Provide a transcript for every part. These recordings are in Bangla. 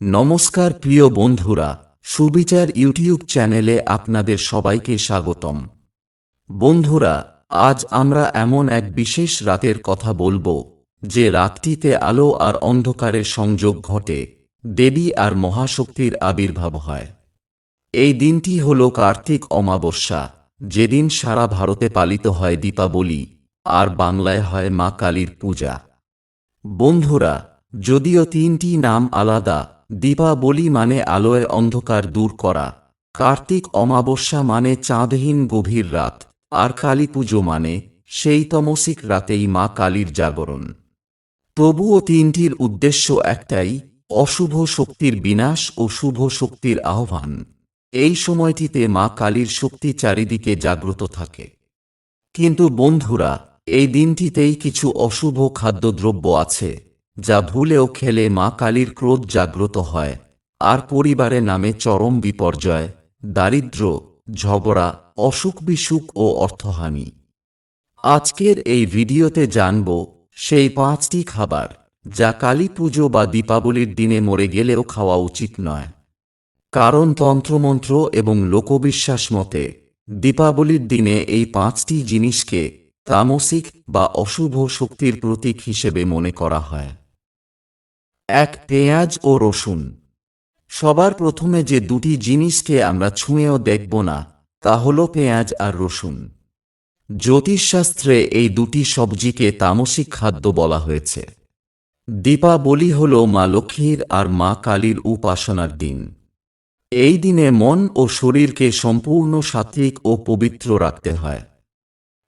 নমস্কার প্রিয় বন্ধুরা, সুবিচার ইউটিউব চ্যানেলে আপনাদের সবাইকে স্বাগতম। বন্ধুরা, আজ আমরা এমন এক বিশেষ রাতের কথা বলব, যে রাতটিতে আলো আর অন্ধকারের সংযোগ ঘটে, দেবী আর মহাশক্তির আবির্ভাব হয়। এই দিনটি হল কার্তিক অমাবস্যা, যেদিন সারা ভারতে পালিত হয় দীপাবলি, আর বাংলায় হয় মা কালীর পূজা। বন্ধুরা, যদিও তিনটি নাম আলাদা দীপাবলি মানে আলোয় অন্ধকার দূর করা। কার্তিক অমাবস্যা মানে চাঁদহীন গভীর রাত। আর কালী পুজো মানে সেই তমসিক রাতেই মা কালীর জাগরণ। তবুও তিনটির উদ্দেশ্য একটাই, অশুভ শক্তির বিনাশ ও শুভ শক্তির আহ্বান। এই সময়টিতে মা কালীর শক্তি চারিদিকে জাগ্রত থাকে। কিন্তু বন্ধুরা, এই দিনটিতেই কিছু অশুভ খাদ্যদ্রব্য আছে। যা ভুলেও খেলে মা কালীর ক্রোধ জাগ্রত হয়। আর পরিবারে নামে চরম বিপর্যয় দারিদ্র ঝগড়া, অসুখ বিসুখ ও অর্থহানি। আজকের এই ভিডিওতে জানব সেই পাঁচটি খাবার যা কালী পুজো বা দীপাবলির দিনে মরে গেলেও খাওয়া উচিত নয়। কারণ তন্ত্রমন্ত্র এবং লোকবিশ্বাস মতে দীপাবলির দিনে এই পাঁচটি জিনিসকে তামসিক বা অশুভ শক্তির প্রতীক হিসেবে মনে করা হয়। এক, পেঁয়াজ ও রসুন। সবার প্রথমে যে দুটি জিনিসকে আমরা ছুঁয়েও দেখব না, তা হল পেঁয়াজ আর রসুন। জ্যোতিষশাস্ত্রে এই দুটি সবজিকে তামসিক খাদ্য বলা হয়েছে। দীপাবলি হল মা লক্ষ্মীর আর মা কালীর উপাসনার দিন। এই দিনে মন ও শরীরকে সম্পূর্ণ সাত্বিক ও পবিত্র রাখতে হয়।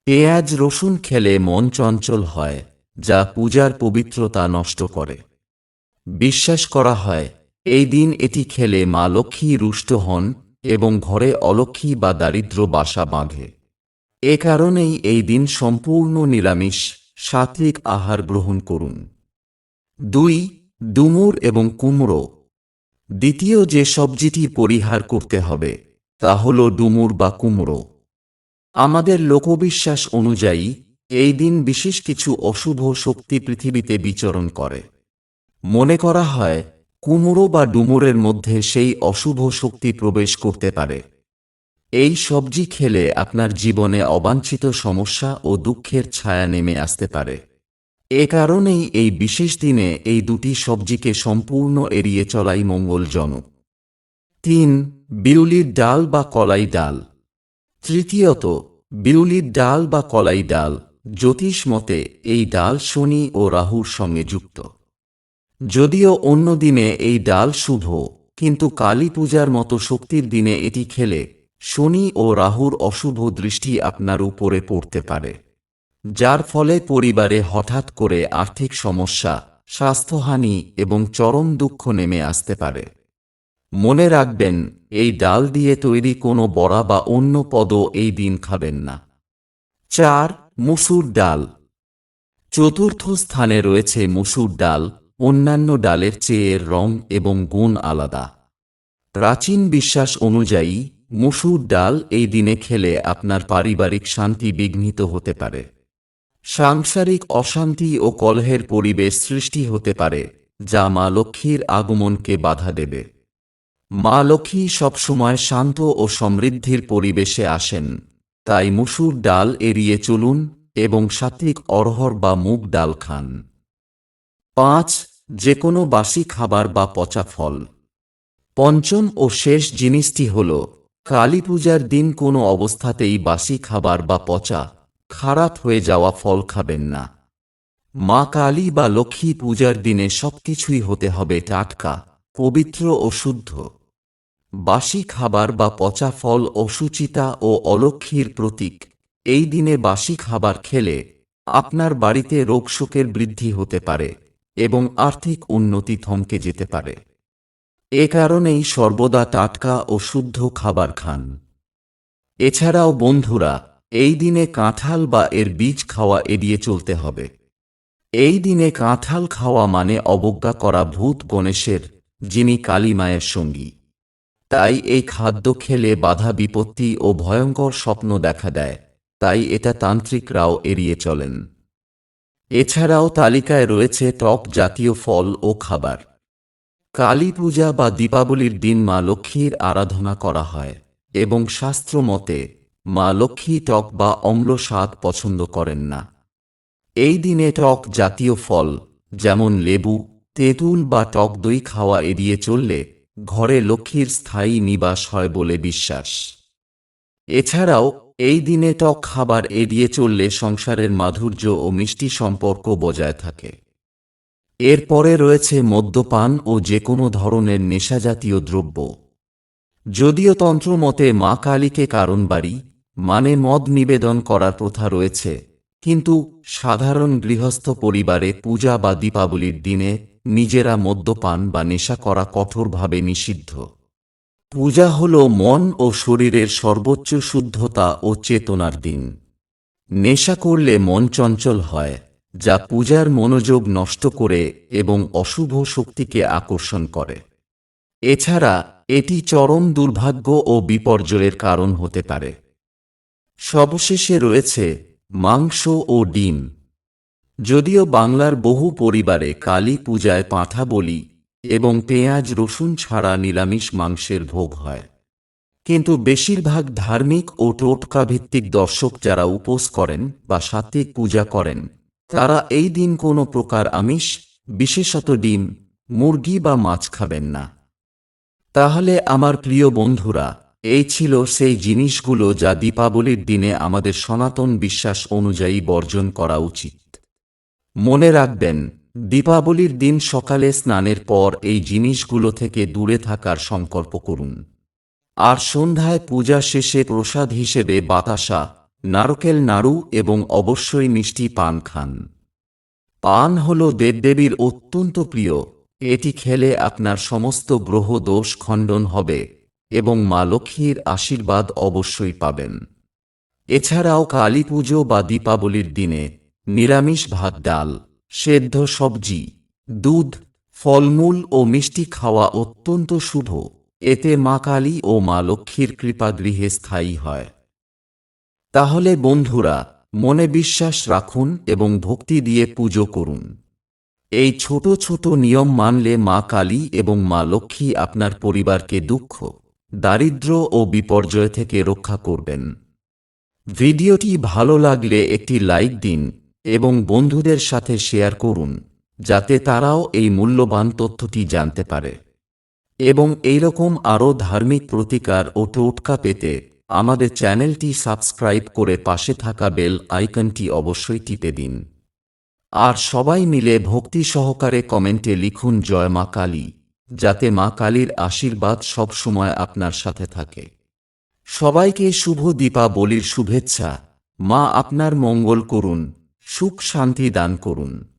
পেঁয়াজ রসুন খেলে মন চঞ্চল হয়, যা পূজার পবিত্রতা নষ্ট করে। বিশ্বাস করা হয়, এই দিন এটি খেলে মা লক্ষ্মী রুষ্ট হন এবং ঘরে অলক্ষ্মী বা দারিদ্র বাসা বাঁধে। এ কারণেই এই দিন সম্পূর্ণ নিরামিষ সাত্বিক আহার গ্রহণ করুন। দুই, ডুমুর এবং কুমড়ো। দ্বিতীয় যে সবজিটি পরিহার করতে হবে, তা হল ডুমুর বা কুমড়ো। আমাদের লোকবিশ্বাস অনুযায়ী, এই দিন বিশেষ কিছু অশুভ শক্তি পৃথিবীতে বিচরণ করে। মনে করা হয় কুমড়ো বা ডুমুরের মধ্যে সেই অশুভ শক্তি প্রবেশ করতে পারে। এই সবজি খেলে আপনার জীবনে অবাঞ্ছিত সমস্যা ও দুঃখের ছায়া নেমে আসতে পারে। এ কারণেই এই বিশেষ দিনে এই দুটি সবজিকে সম্পূর্ণ এড়িয়ে চলাই মঙ্গলজনক। তিন, বিউলির ডাল বা কলাই ডাল। তৃতীয়ত, বিউলির ডাল বা কলাই ডাল, জ্যোতিষ মতে এই ডাল শনি ও রাহুর সঙ্গে যুক্ত। যদিও অন্য দিনে এই ডাল শুভ, কিন্তু কালী পূজার মতো শক্তির দিনে এটি খেলে শনি ও রাহুর অশুভ দৃষ্টি আপনার উপরে পড়তে পারে, যার ফলে পরিবারে হঠাৎ করে আর্থিক সমস্যা, স্বাস্থ্যহানি এবং চরম দুঃখ নেমে আসতে পারে। মনে রাখবেন, এই ডাল দিয়ে তৈরি কোনো বড়া বা অন্য পদও এই দিন খাবেন না। চার, মুসুর ডাল। চতুর্থ স্থানে রয়েছে মুসুর ডাল, অন্যান্য ডালের চেয়ে রং এবং গুণ আলাদা। প্রাচীন বিশ্বাস অনুযায়ী, মুসুর ডাল এই দিনে খেলে আপনার পারিবারিক শান্তি বিঘ্নিত হতে পারে। সাংসারিক অশান্তি ও কলহের পরিবেশ সৃষ্টি হতে পারে, যা মা লক্ষ্মীর আগমনকে বাধা দেবে। মা লক্ষ্মী সবসময় শান্ত ও সমৃদ্ধির পরিবেশে আসেন। তাই মুসুর ডাল এড়িয়ে চলুন এবং সাত্বিক অরহর বা মুগ ডাল খান। পাঁচ যে কোনো বাসি খাবার বা পচা ফল। পঞ্চম ও শেষ জিনিসটি হল, কালী পূজার দিন কোনো অবস্থাতেই বাসি খাবার বা পচা, খারাপ হয়ে যাওয়া ফল খাবেন না। মা কালী বা লক্ষ্মী পূজার দিনে সবকিছুই হতে হবে টাটকা, পবিত্র ও শুদ্ধ। বাসি খাবার বা পচা ফল অসুচিতা ও অলক্ষীর প্রতীক। এই দিনে বাসি খাবার খেলে আপনার বাড়িতে রোগশোকের বৃদ্ধি হতে পারে এবং আর্থিক উন্নতি থমকে যেতে পারে। এ কারণেই সর্বদা টাটকা ও শুদ্ধ খাবার খান। এছাড়াও বন্ধুরা, এই দিনে কাঁঠাল বা এর বীজ খাওয়া এড়িয়ে চলতে হবে। এই দিনে কাঁঠাল খাওয়া মানে অবজ্ঞা করা ভূত গণেশের, যিনি কালী মায়ের সঙ্গী। তাই এই খাদ্য খেলে বাধা বিপত্তি ও ভয়ঙ্কর স্বপ্ন দেখা দেয়, তাই এটা তান্ত্রিকরাও এড়িয়ে চলেন। এছাড়াও তালিকায় রয়েছে টক জাতীয় ফল ও খাবার। কালী পূজা বা দীপাবলির দিন মা লক্ষ্মীর আরাধনা করা হয় এবং শাস্ত্র মতে, মা লক্ষ্মী টক বা অম্ল স্বাদ পছন্দ করেন না। এই দিনে টক জাতীয় ফল, যেমন লেবু, তেঁতুল বা টক দই খাওয়া এড়িয়ে চললে ঘরে লক্ষ্মীর স্থায়ী নিবাস হয় বলে বিশ্বাস। এছাড়াও, এই দিনে টক খাবার এড়িয়ে চললে সংসারের মাধুর্য ও মিষ্টি সম্পর্ক বজায় থাকে। এরপরে রয়েছে মদ্যপান ও যে কোনো ধরনের নেশাজাতীয় দ্রব্য। যদিও তন্ত্রমতে মা কালীকে কারণ বাড়ি মানে মদ নিবেদন করার প্রথা রয়েছে, কিন্তু সাধারণ গৃহস্থ পরিবারে পূজা বা দীপাবলির দিনে নিজেরা মদ্যপান বা নেশা করা কঠোরভাবে নিষিদ্ধ। পূজা হল মন ও শরীরের সর্বোচ্চ শুদ্ধতা ও চেতনার দিন। নেশা করলে মন চঞ্চল হয়, যা পূজার মনোযোগ নষ্ট করে এবং অশুভ শক্তিকে আকর্ষণ করে। এছাড়া এটি চরম দুর্ভাগ্য ও বিপর্যয়ের কারণ হতে পারে। সবশেষে রয়েছে মাংস ও ডিম। যদিও বাংলার বহু পরিবারে কালী পূজায় পাঁঠা বলি এবং পেঁয়াজ, রসুন ছাড়া নিরামিষ মাংসের ভোগ হয়। কিন্তু বেশিরভাগ ধার্মিক ও টোটকাভিত্তিক দর্শক যারা উপোস করেন বা সাত্বিক পূজা করেন, তারা এই দিন কোনো প্রকার আমিষ, বিশেষত ডিম, মুরগি বা মাছ খাবেন না। তাহলে আমার প্রিয় বন্ধুরা, এই ছিল সেই জিনিসগুলো যা দীপাবলির দিনে আমাদের সনাতন বিশ্বাস অনুযায়ী বর্জন করা উচিত। মনে রাখবেন, দীপাবলির দিন সকালে স্নানের পর এই জিনিসগুলো থেকে দূরে থাকার সংকল্প করুন। আর সন্ধ্যায় পূজা শেষে প্রসাদ হিসেবে বাতাসা, নারকেল নাড়ু এবং অবশ্যই মিষ্টি পান খান। পান হল দেবদেবীর অত্যন্ত প্রিয়, এটি খেলে আপনার সমস্ত গ্রহ দোষ খণ্ডন হবে এবং মা লক্ষ্মীর আশীর্বাদ অবশ্যই পাবেন। এছাড়াও কালী পুজো বা দীপাবলির দিনে নিরামিষ ভাত, ডাল, সেদ্ধ সবজি, দুধ, ফলমূল ও মিষ্টি খাওয়া অত্যন্ত শুভ। এতে মা কালী ও মা লক্ষ্মীর কৃপা গৃহে স্থায়ী হয়। তাহলে বন্ধুরা, মনে বিশ্বাস রাখুন এবং ভক্তি দিয়ে পুজো করুন। এই ছোট ছোট নিয়ম মানলে মা কালী এবং মা লক্ষ্মী আপনার পরিবারকে দুঃখ, দারিদ্র ও বিপর্যয় থেকে রক্ষা করবেন। ভিডিওটি ভালো লাগলে একটি লাইক দিন এবং বন্ধুদের সাথে শেয়ার করুন, যাতে তারাও এই মূল্যবান তথ্যটি জানতে পারে। এবং এইরকম আরও ধার্মিক প্রতিকার ও টোটকা পেতে আমাদের চ্যানেলটি সাবস্ক্রাইব করে পাশে থাকা বেল আইকনটি অবশ্যই টিপে দিন। আর সবাই মিলে ভক্তি সহকারে কমেন্টে লিখুন, জয় মা কালী যাতে মা কালীর আশীর্বাদ সবসময় আপনার সাথে থাকে। সবাইকে শুভ দীপাবলির শুভেচ্ছা। মা আপনার মঙ্গল করুন। সুখ শান্তি দান করুন।